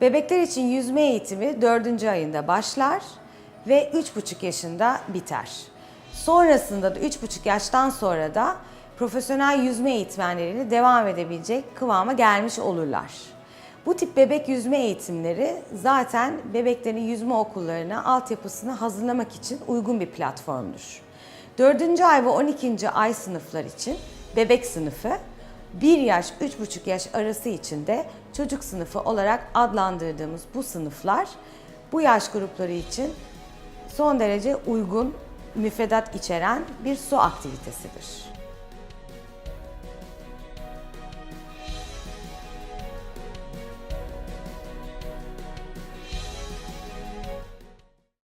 Bebekler için yüzme eğitimi 4. ayında başlar ve 3,5 yaşında biter. Sonrasında da 3,5 yaştan sonra da profesyonel yüzme eğitmenleriyle devam edebilecek kıvama gelmiş olurlar. Bu tip bebek yüzme eğitimleri zaten bebeklerin yüzme okullarına altyapısını hazırlamak için uygun bir platformdur. 4. ay ve 12. ay sınıflar için bebek sınıfı, 1 yaş 3,5 yaş arası için de çocuk sınıfı olarak adlandırdığımız bu sınıflar bu yaş grupları için son derece uygun müfredat içeren bir su aktivitesidir.